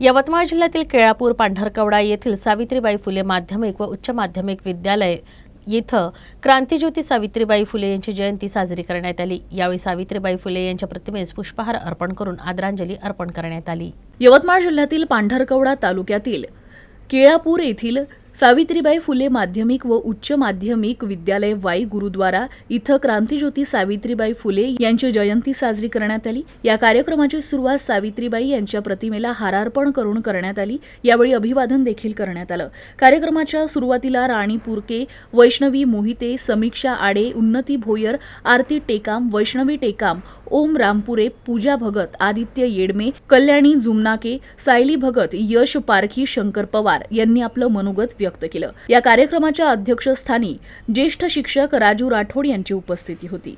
यवतमाळ जिल्ह्यातील केळापूर पांढरकवडा येथील सावित्रीबाई फुले माध्यमिक व उच्च माध्यमिक विद्यालय येथं क्रांतीज्योती सावित्रीबाई फुले यांची जयंती साजरी करण्यात आली. यावेळी सावित्रीबाई फुले यांच्या प्रतिमेस पुष्पहार अर्पण करून आदरांजली अर्पण करण्यात आली. यवतमाळ जिल्ह्यातील पांढरकवडा तालुक्यातील केळापूर येथील सावित्रीबाई फुले माध्यमिक व उच्च माध्यमिक विद्यालय वाई गुरुद्वारा इथं क्रांतीज्योती सावित्रीबाई फुले यांची जयंती साजरी करण्यात आली. या कार्यक्रमाची सुरुवात सावित्रीबाई यांच्या प्रतिमेला हारार्पण करून करण्यात आली. यावेळी अभिवादन देखील करण्यात आलं. कार्यक्रमाच्या सुरुवातीला राणी पुरके वैष्णवी मोहिते समीक्षा आडे उन्नती भोयर आरती टेकाम वैष्णवी टेकाम ओम रामपुरे पूजा भगत आदित्य येडमे कल्याणी जुमनाके सायली भगत यश पारखी शंकर पवार यांनी आपलं मनोगत व्यक्त केलं. या कार्यक्रमाच्या अध्यक्षस्थानी ज्येष्ठ शिक्षक राजू राठोड यांची उपस्थिती होती.